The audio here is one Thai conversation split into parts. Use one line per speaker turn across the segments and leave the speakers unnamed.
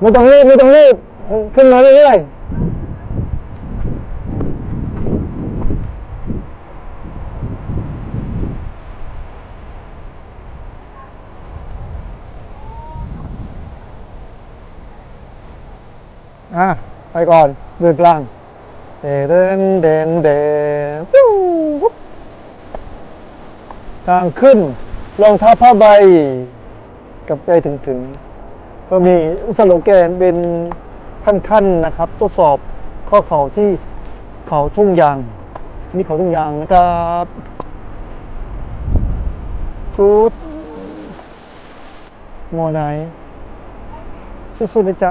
ไม่ต้องรีบไม่ต้องรีบขึ้นมาเรื่อยๆอะไปก่อนเดินกลางเดินเดนเดนเดินฟิวทางขึ้นรองเท้าผ้าใบ กับใจถึงถึง ก็มีสโลแกนเป็นขั้นๆนะครับ ทดสอบข้อเข่าที่เขาทุ่งยางนี่เขาทุ่งยางนะครับชุดโมไนสุดๆเลยจ้ะ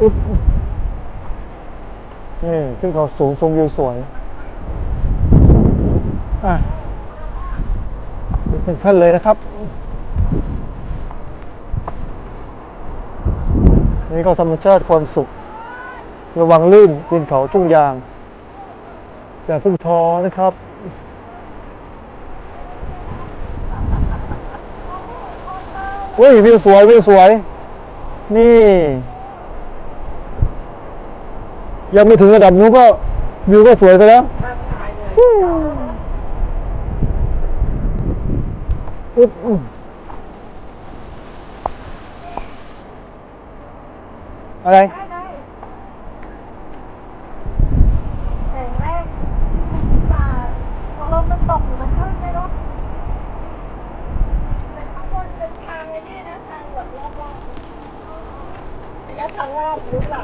อึ๊บนี่ขึ้นเขาสูงทรงวิวสวย อะเป็นขั้นเลยนะครับ นี่ก็ธรรมชาติความสุข ระวังลื่นปีนเขาทุ่งยาง อย่าเพึ่งท้อนะครับ อุ้ยวิวสวยวิวสวย นี่ ยังไม่ถึงระดับนู้นก็วิวก็สวยไปแล้วฮู้อุ๊บ อุ๊บอะไร
ได้ได้แข่งแรกป่าพอลมมันตกอยู่มันขึ้นไม่รู้แต่ข้างบนเป็นทางไอ้นี่นะทางแบบรอบๆระยะทางลาดหรือเปล่า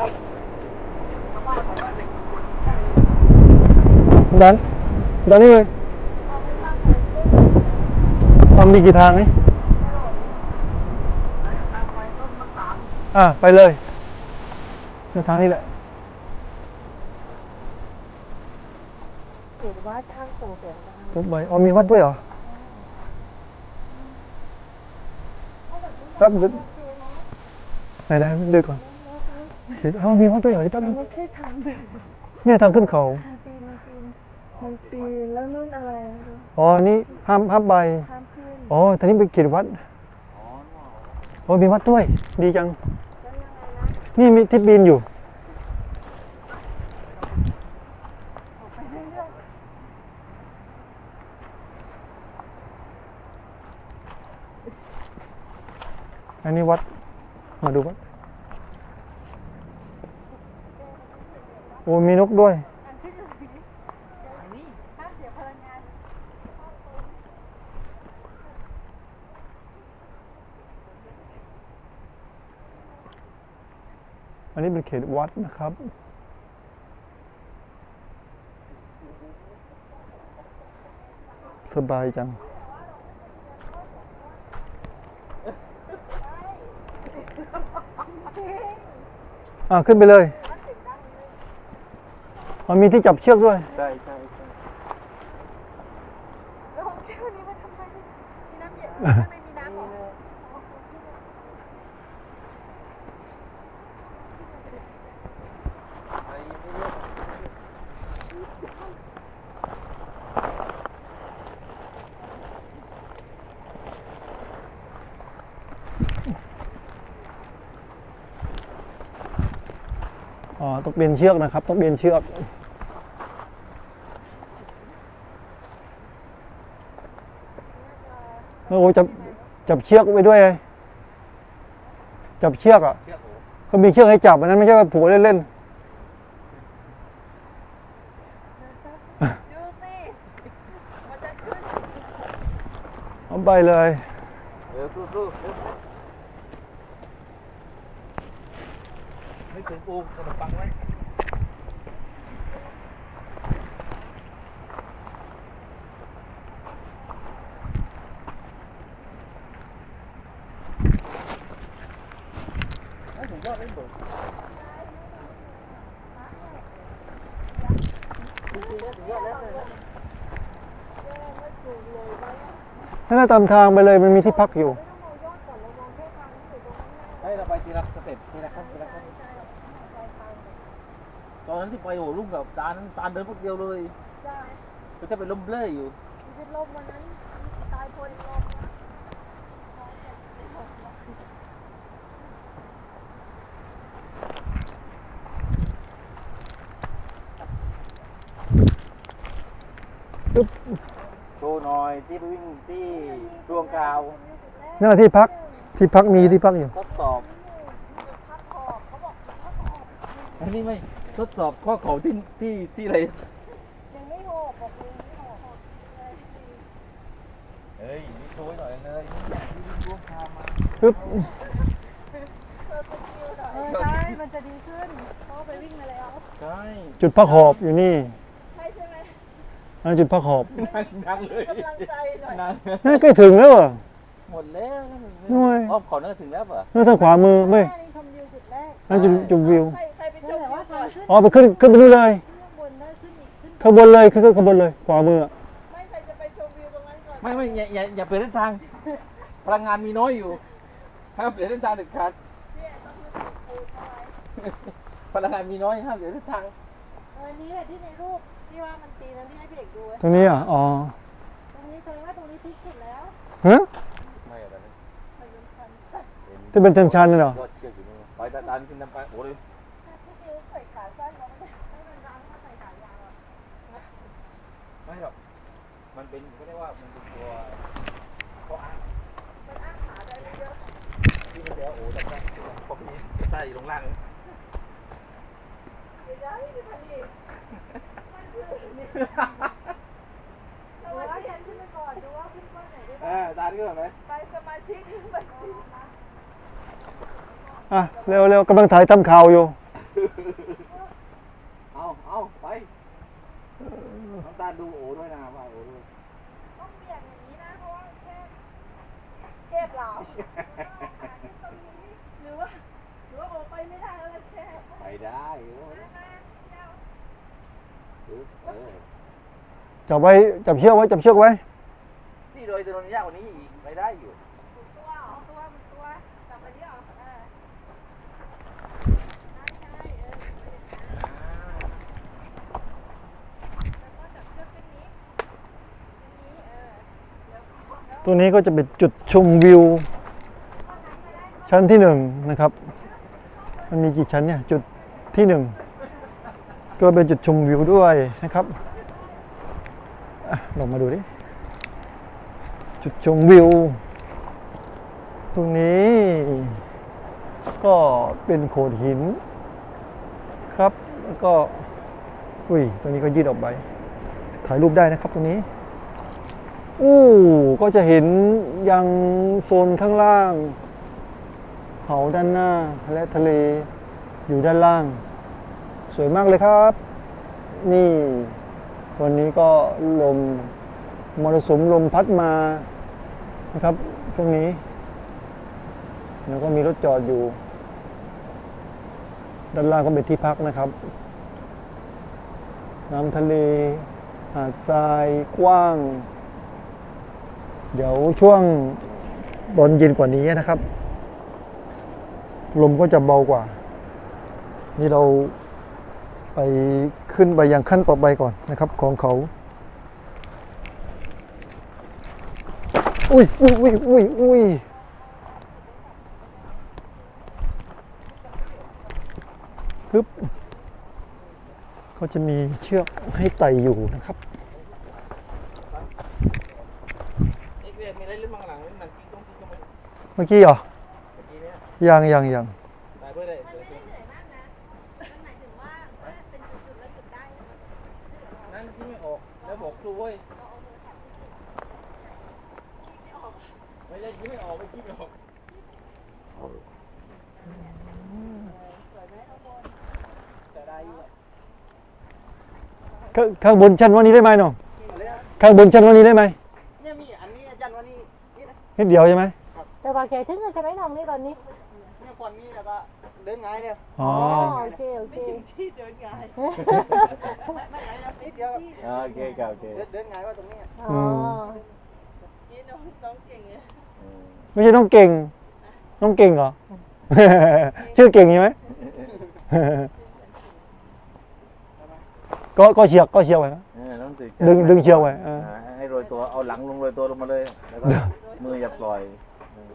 ดันดันนี่เลย
เอาไปทางไหนก็
ทำมีกี่ทางนี่อะ ไปเลยเส้น ทางนี้แหละ
เห็นว่าทางส่งเสียงดัง
ปุ๊บไปอ๋อมีวัดด้วยเหรอครับเดี๋ยวไหนไหนดูก่อนเห็นอ๋อมีวัดด้วยเหรอที่ตั้ง
ไม่ใช่ทางเดิน
เนี่ยทางขึ้นเขา
มันปีนมันปีนมันปีนแล้วนู่นอะไรนะดู
อ๋อนี่ห้ามห้ามใบ
ข้ามขึ้น
อ๋อทางนี้เป็นเขตวัดโอ้มีวัดด้วย ดีจัง
แล้วยังไง นี่
มีที่บินอยู่
ไอย
อันนี้วัด มาดูวัด โอ้มีนกด้วย
ๆอันที่อยู่นี้อันนี้ค่าเสียพลังงาน
อั นนี้เป็นเขตวัดนะครับ สบายจัง อ่าขึ้นไปเลย มันมีที่จับเชือกด้วย
ใช่ใช่ใช่
แล้วผมคิดวันนี้มาทำไมมีน้ำเย็นข้างในมีน้ำเหรอ
ไอ้นี่เนี่ย
อ๋อต้องเปลี่ยนเชือกนะครับ ต้องเปลี่ยนเชือกโอ้จับจับเชือกไว้ด้วยไงจับเชือกอะ
เชือกโอ้
ก็มีเชือกให้จับอันนั้นไม่ใช่ว่าผูกเล่น
ดูสิมันจะขึ้น
ๆเอาไปเลย
เออสู้สู้ ไม่ถึงอูขนมปังไว้
ผ
มว่าไม่เบิกนั่
นตามทางไปเลยมันมีที่พักอยู่
ตาลตาลเดินพวกเดียวเลยก็จะเป็นลมเบลออยู่
เป็นลมวันนั้นตายคนลม
ปึ๊บ
โชว์หน่อยที่ไปวิ่งที่ดวงกาว
หน้าที่พักที่พักมีที่พักอยู่
ทดสอบอันนี้ไม่ ทดสอบข้อเข่าที่ที่ที่อะไร
ยังไม่หกบอกเลยไม่หก
เฮ้ยนี่โชว์หน่อยเลยที่วิ่งดวงกาวมา
ปึ๊บ
เออใช่มันจะดีขึ้นเพราะไปวิ่งมาแล้ว
ใช่
จุดพักหอบอยู่นี่
ใช่ใช่ไหม
นั่นจุดพักหอบ
นั่งนั่งเลย
กำลังใจหน่อย
นั่ง
นั่นใกล้ถึงแล้วเหรอ
หมดแล้ว
หน่วย
อ้อมขอนั่นถึงแล้วเหรอ
นั่นทางขวามือไม่
แม่นี่ชมวิวจุดแรก
นั่นจุดจุดวิว
ขึ้น
อ๋อไปขึ้นขึ้นไปนู่นเลย
ข้างบนได้ขึ้นอีกขึ้น
ข้างบนเลยขึ้นข้างบนเลยขวามืออะ
ไม่ใครจะไปชมวิวตรงนั้นก่อน
ไม่ไม่อย่าอย่าอย่าเปลี่ยนเส้นทาง พลังงานมีน้อยอยู่ห้ามเปลี่ยนเส้นทางเด็ดขาด
เนี่ยต้องขึ้นปูนเอาไว้
พลังงานมีน้อยห้ามเปลี่ยนเส้นทาง
เออนี่แหละที่ในรูปที่ว่ามันตีนั้นที่ให้พี่เอกดูไว้
ตรงนี้อะอ๋อ
ตรงนี้แสดงว่าตรงนี้พลิกสุดแล้ว
ฮะ
ไม่อะไรนะ
ไปยนต์คันสัตว์
จะเป็นชันชันๆเหรอ
ยอดเชือกอยู่นู่นไปตาตานขึ้นน้ำไปโอ้เลย
พี่ดิวใส่ขาสั้นแล้วไม่ให้มันร้อนถ้าใส่ขายาวอะ
ไม่หรอกมันเป็นไม่ได้ว่ามันเป็นตัวข้ออ้าง
มันอ้างขาได้ไม่เยอะ
ที่มันจะโอ้แต่แม่พอ พี่ใต้ลงล่าง
เดี๋ยวจะให้พี่พันอีกมันคือนี่เราว่าแทนขึ้นไปก่อนดูว่าขึ้นก้อนไหนได้
เอ
บ้าง
อตาขึ้นแบบไหม
ไปสมาชิกขึ้นไปสิ
อะเร็วเร็วกำลังถ่ายทำข่าวอยู่
เอาเอาไปน้ำตาลดูโอ้ด้วยนะว่าโอ้ด้วย
ต้องเบี่ยงอย่างนี้นะเพราะว่าแค่เก็บเหล่าตรงนี้หรือว่าหรือว่าโอไปไม่ได้แล้วแค่
ไปได้โอ้ยเออ
จับไว้จับเชือกไว้จับเชือกไว้
นี่โดยจะโดนยากกว่านี้อีกไปได้อยู่
ตัวเหรอตัวมันตัวจับไปที่เหรอเออได้ได้เออแล้วก็จับเชือกเส้นนี้เส้นนี้เออเดี๋ยวแล้ว
ตัวนี้ก็จะเป็นจุดชมวิว ชั้นที่หนึ่งนะครับ มันมีกี่ชั้นเนี่ย จุดที่หนึ่งก็เป็นจุดชมวิวด้วยนะครับอะ ลองมาดูดิ จุดชมวิว ตรงนี้ ก็เป็นโขดหิน ครับแล้วก็ อุ้ย ตรงนี้ก็ยืดออกไป ถ่ายรูปได้นะครับตรงนี้อู้ก็จะเห็นยังโซนข้างล่าง เขาด้านหน้าและทะเลอยู่ด้านล่าง สวยมากเลยครับ นี่ วันนี้ก็ลมมรสุมลมพัดมานะครับช่วงนี้ แล้วก็มีรถจอดอยู่ ด้านล่างก็เป็นที่พักนะครับ น้ำทะเลหาดทรายกว้าง เดี๋ยวช่วงตอนเย็นกว่านี้นะครับ ลมก็จะเบากว่า นี่เรา ไปขึ้นไปยังขั้นต่อไปก่อนนะครับของเขา อุ้ยอุ้ยอุ้ยอุ้ยอุ้ยปึ๊บเขาจะมีเชือกให้ไต่อยู่นะครับ
เอ็กเรียมีอะไรเล่นบ้างหลังหนังกิ้งต้องกิ้งต้องไป
เมื่อกี้เหรอ
เมื่อกี้เนี่ย
ยังยังยัง
ได้เพื่อได้
มันไม่ได้เหนื่อยมากนะ มันหมายถึงว่าถ้าเป็นจุดๆแล้วหยุดได้นะ
นั่นที่ไม่ออกแล้วบอกครูเว้ยไม่ได้ที่ไม่ออกไม่คิดไม่ออกจะได้อยู่
ข้างข้างบนชั้นวันนี้ได้ไหมน้อง
อะไรนะ
ข้างบนชั้นวันนี้ได้ไหม
เนี่ยมีอันนี้อาจารย์วันนี้นี่นะ
นิดเดียวใช่ไหม
แต่ว่าแกถึงจะไม่ทำนี่ตอนนี้
เนี่ยคนนี้แล้วก็เดินไงายเนี่ย
อ๋อ
โอเคโอเค
ไม่ถึงที่เดินไงายไม่ไงนะนิดเดียว
อ่าโอเคครับโอเค
เดินเดินไงายว่าตรงนี้
อ๋อ
นี่น้องน้องเก่งเนี่ย
อืม
ไม่ใช่น้องเก่ง น้องเก่งเหรอ ชื่อเก่งใช่ไหม ก็ก็เชียร์ก็เชียร์ไว้นะ
เออต้องตื่น
ดึงดึงเชือกไว้เออา
ให้โรยตัวเอาหลังลงโรยตัวลงมาเลย แล้วก็มืออย่าปล่อยเออ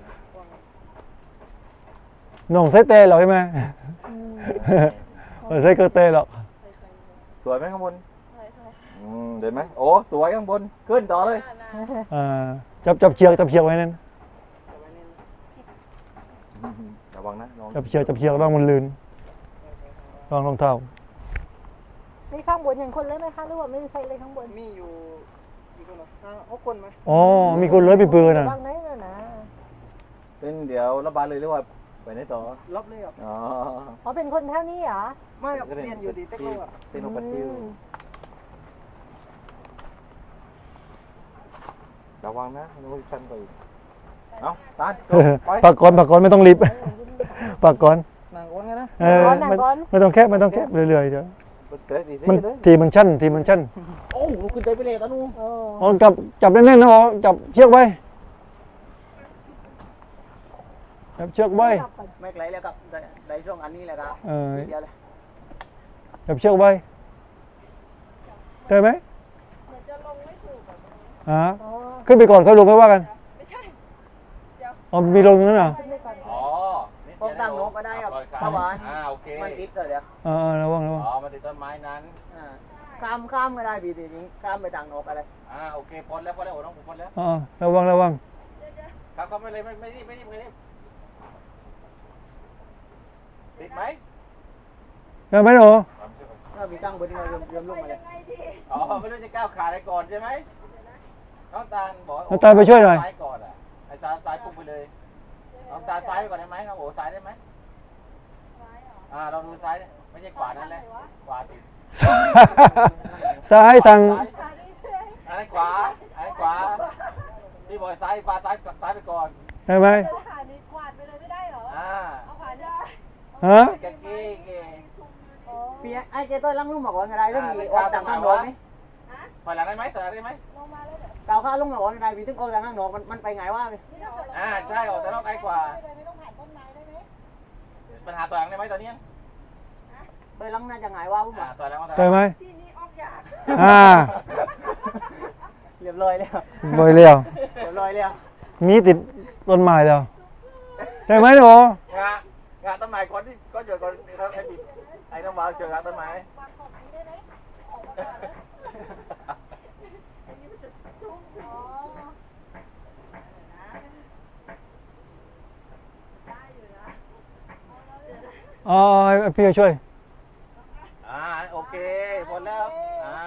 น้องใส่เต้เหรอใช่ไหม
อืม
เออใส่เกระเต้หรอก
สวยไหมข้างบนอืมเห็นไหมโอ้สวยข้างบนขึ้นต่อเลย
อ่าจับจับเชือกจับเชือกไว้นั่น
ระวังนะน้อง
จับเชือกจับเชือกระวังมันลื่นระวังรองเท้า
มีข้างบนอย่างคนเลยไหมคะหรือว่าไม่ได้ใส่เลยข้างบน
มีอยู่กี่คนเหรอห้าหกคนไหม
อ๋อ มีคนเลื้อยไปปืนอะ
วางไหนน่ะนะ
เป็นเดี๋ยวระบายเลยหรือว่าไปไหนต่อ
ลบเลยเหรอ
อ๋อ
อ๋อเป็นคนแถวนี้เหรอ
ไม่ครับเรียนอยู่ดีเทคโนโลยี
เทคโนโลยี
อืม
ระวังนะน้องชันไปอีกเอาตานจ
เอบอ
ไป
ปากก่อนปากก่อนไม่ต้องรีบ ปากก่อน
นางโอนไงนะ
เออไม่ไม่ต้องแคบไม่ต้องแคบเรื่อยๆเดี๋ยว
เกิดดีสิ
มัน
เลย
ทีมันชั่นทีมันชั่น
โอ้โหขึ้นไปไปเลยตอนนู้น
โอ้
อ๋อจับจับแน่นๆนะอ๋อจับเชือกไว้จับเชือกไว้
จับก่อน
ไม่ไกลแล้วครับได้ได้ช่วงอันนี้แหละครับ
เออ
เดียวเลย
จับเชือกไว้ได้ไหม
เหมือนจะลงไม่ถูกแบบ
อ่า
อ๋อ
ขึ้นไปก่อนค่อยลงค่อยว่ากัน
ไม่ใช่
อ๋อมีลงนั่นเหรอ
ขึ้นไปก่อน
อ๋อ
พวกตั้งนกก็ได้ครับ
ปล่อยกลง
เพราะว่า
อ่าโอเค
มันติดเลยเดี๋ยว
อ่าๆระวังระวัง
อ๋อมาติดต้นไม้นั้น
อ่าข้ามข้ามก็ได้พี่ทีนี้ข้ามไปทางนกอะไร
อ่าโอเคพ้นแล้วพ้นแล้วโอ้น้องผมพ้นแล้ว
อ่าระวังระวัง
ครับครับไม่เลยไม่ไม่รีบไม่รีบไม่รีบติดไหม
ได้ไหมหนู
ถ้ามีตั้งบนนี้เราเริ่มเริ่มลงมาเลย
อ๋อไม่รู้จะก้าวขาอะไรก่อนใช่ไหมน้องตาลบอก
น้องตาลไปช่วยหน่อย
ซ้ายก่อนอะไอ้ตาลซ้ายพุ่งไปเลยน้องตาลซ้ายไปก่อนได้ไหมน้องโอ้ซ้ายได้ไหม อ่าเราดูซ้ายไม่ใช่ขวานั่นแหละขวาติด
ซ้ายทาง
ซ้ายอันนั้นขวาอันนั้นขวาพี่บอกซ้ายขวาซ้ายซ้ายไปก่อน
ได้ไหม
หานี่กวาดไปเลยไม่ได้เหรอ
อ่า
เอาขวาได้
ฮะ
เก่งเก่งเก่ง
พี่ไอ้เจ้าต้นลังลุงบอกว่าอะไรเรื่องมีออกจากข้างนอกไหม
ถอยหลังได้ไหมถอยหลังได้ไหม
ลงมาเลยเดี๋ยว
เก่าข้าลุงบอกว่าอะไรพี่ถึงออกจากข้างนอกมันมันไปไงวะพี่
นี่เราจะลง
อ่าใช่ออกแต่นอกไกลกว่า
ไม่ต้องผ่านต้นไม้ได้ไหม
ปัญหาถอยหลังได้ไหมตอนนี้
ไปลังน่าจะไงวะผมบ
อ่า
อก
ถอยหลังมาถอยห
ได้
ลัง
ไหม
ที่นี่ออกยาก
อ่า
เรียบร้อยแล้ว
โดยเรียว
เรียบร้อยแล้ว
มีติดต้นไม้แล้วได้ไหมหนู
งางาต้นไม้ก่อนที่ก็เจอก่อนครับไอ้บิดไอ้น้ำวาวเจองาต้นไม้
วางของนี้ได้ไหมออกมาก่อนแล้วอ๋อได้อยู่นะเอาแล้วเดี๋ยวนะ
อ๋อให้พี่ช่วย
อ่าโอเคหมดแล้ว อ่า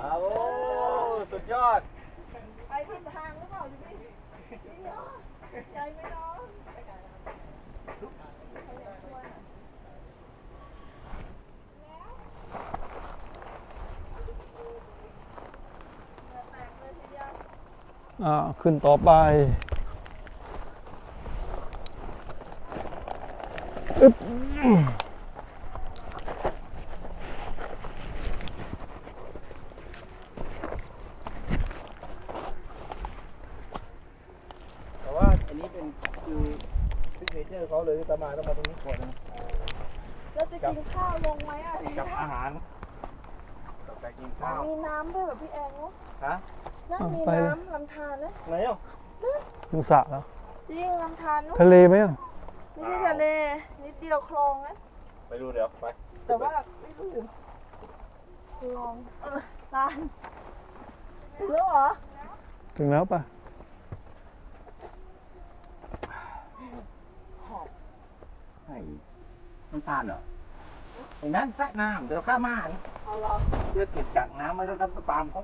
เอาโอ้สุดยอด
ไปผิดทางหรือเปล่าพี่พี่เนาะใจไหมเนาะ
อ่า ขึ้นต่อไป อึ๊บ
แต่ว่าอันนี้เป็นคือซิกเนเจอร์เขาเลยตมาต้องมาตรงนี้ก่อนนะ
แล้วจะกินข้าวลงไหมอะ
กับอาหารกับการกินข้าว
มีน้ำด้วยแบบพี่แองเนาะ
ฮะ
นั่นมีน้ำลำธารนะ
ไหนอะ
ถึงสระแล้ว
จริงลำธารเนาะ
ทะเลไหมอะ
ไม่ใช่ทะเลนิด เดียวคลองนะ
ไปดูเดี๋ยวไป
แต่ว่าไม่รู้คลองเออลานถึงแล้วเหรอ
ถึงแล้วปะ
ไอ้น้ำตาลเหรอไอ้นั่นแซ่น้ำเดี๋ยวข้ามานี่
เอาเหรอ
เพื่อติดจากน้ำไม่ต้องทำตามเขา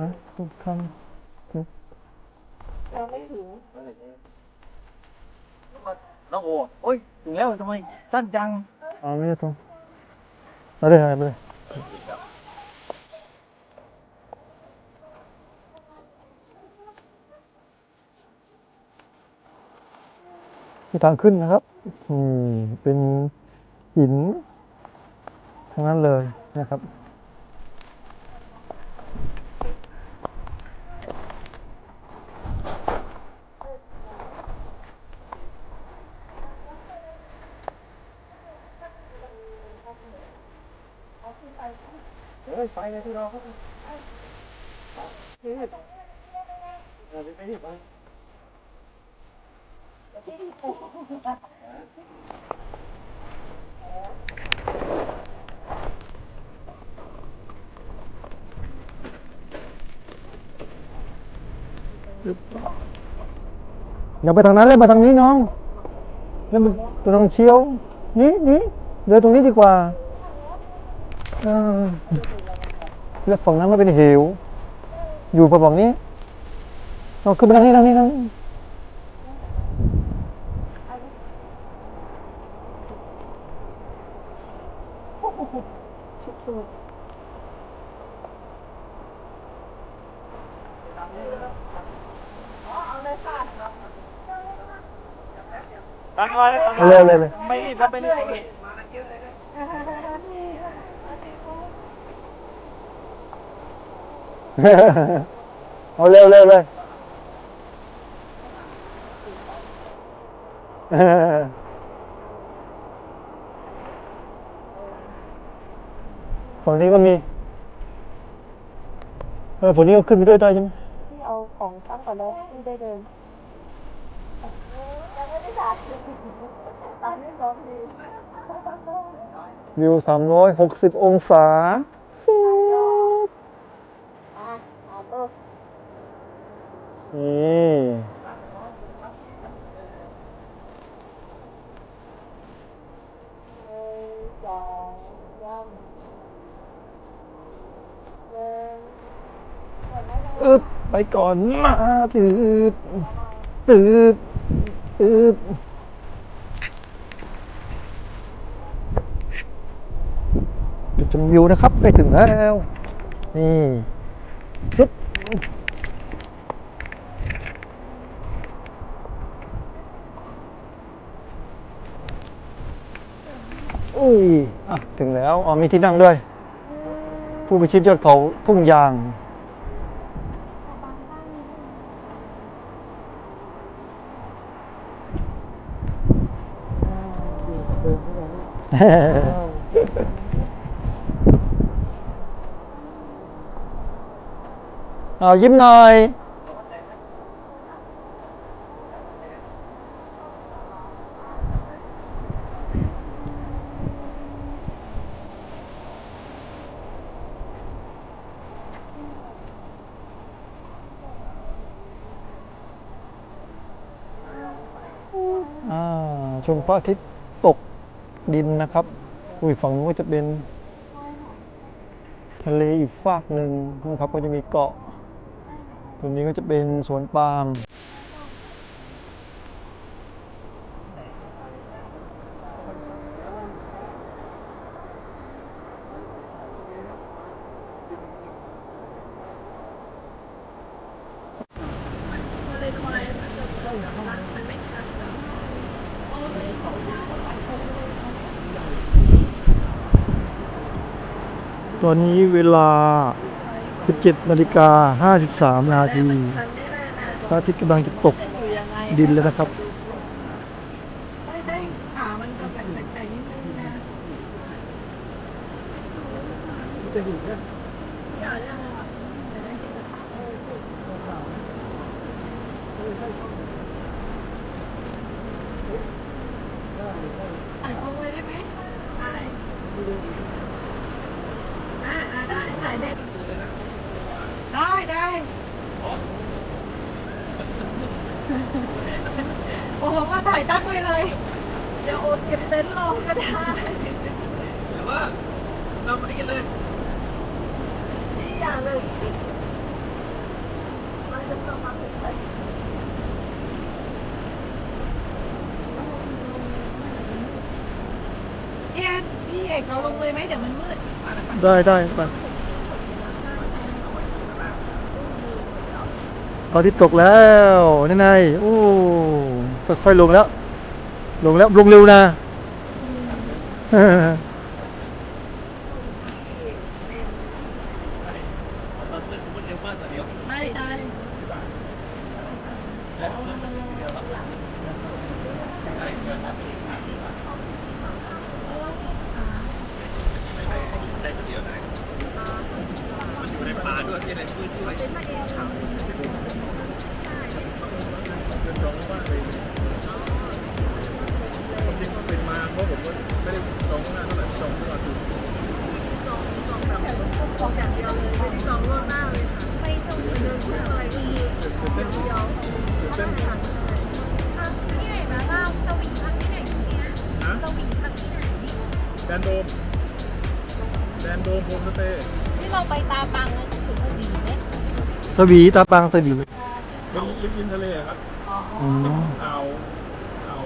ฮะทุกครั้ง
ยังไม่ถึง
ก็น้องโอ้โอ้ยถึงแล้วทำไมสั้นจัง
อ๋อไม่ได้ตรงเอาเลยเอาเลยที่ทางขึ้นนะครับ อืม เป็นหิน ทั้งนั้นเลยนะครับ
เฮ้ยไปเลยที่รอเขาเฮ้ยเออไปไป
อย่าไปทางนั้นเลยมาทางนี้น้องเล่นมันไปทางเชียว นี่นี่เดินตรงนี้ดีกว่าเออแล้วฝั่งนั้นก็เป็นเหว อยู่ฝั่งนี้เราขึ้นไปทางนี้ทางนี้ทางนี้ เอาเร็วเลยเลย
ไม่รีบครับไม่รีบ
เอาเร็วเร็วเลยเออฝั่งนี้ก็มี เออฝั่งนี้ก็ขึ้นไปด้วยได้ใช่ไหม
ที่เอาของตั้งก่อนเลยที่ได้เดินยังไม่ได้ถ่ายตามนี้สองที
วิวสามร้อยหกสิบองศานี่
อึดไป
ก่อนมาตืดตืดตืดจุดช มวิวนะครับใกล้ถึงแล้วนี่ชุบอุ้ยอะถึงแล้วอ๋อมีที่นั่งด้วย ผู้พิชิตยอดเขาทุ่งยางเฮ้ อายิ้มหน่อย อ่า ชมพระอาทิตย์ตกดินนะครับ อุ้ยฝั่งนู้นก็จะเป็น ทะเลอีกฝากหนึ่งนะครับ ก็จะมีเกาะ รงนี้ก็จะเป็นสวนปาล์มตอนนี้เวลา 17นาฬิกา53นาทีพระอาทิตย์กำลังจะตกดินแล้วนะครับ
พี่แพี่
เอกเราลงเลยไหมเดี๋ยวมันมืด
ได้ได้ไปตอนที่ตกแล้วนี่นายโอ้ค่อยๆลงแล้ว ลงแล้วลงเร็วนะ สวีตาปังสวี
ริมริมริมทะเลครับ
อืม
อ่าวอ่าว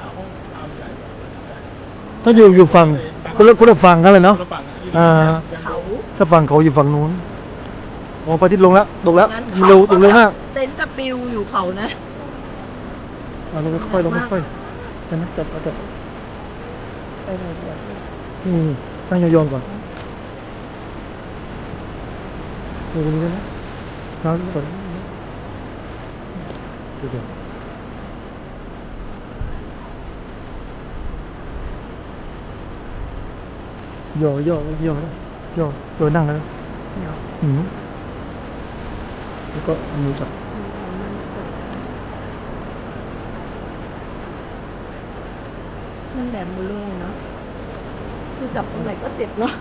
อ่าวห้องอ่าวใหญ่
ถ้าอยู่อยู่ฝั่งคนละคนละฝั่งกันเลยเนาะ
คนละฝั่งอะอยู่
อ่า
แดนโดม
ถ้าฝั่งเขาอยู่ฝั่งนู้นโอ้พระอาทิตย์ลงแล้วตกแล้ว
งั้น
เร็วตกเร็วมาก
เต็นท์จะปิวอยู่เขานะ
เอาลงค่อยๆลงค่อยๆเห็นไหมจับเอาจับอืมตั้งยองๆก่อนดูตรงนี้ได้ไหมน้ำก่อนเดี๋ยวๆย่อย่อย่อย่อย่อนั่งแล้วอืมแล้วก็เอามือจับ
มันแบบมื อเลยเนาะคือจับตรงไหนก็เจ็บเนาะ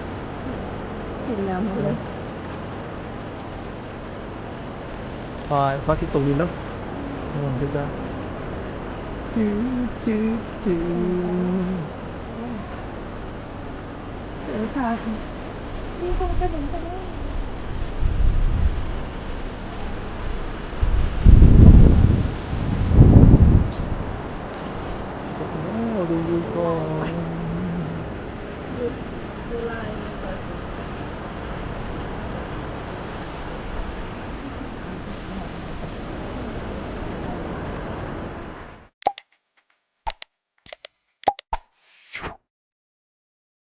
เห็นแล้วหมดเลย
พายพระอาทิตย์ตกดินแล้วระวังด้วยจ้าจืดจืดจืด
เออค่ะนี่คงจะถึงจะได้
โอ้ดูดูก่อน
ดูลาย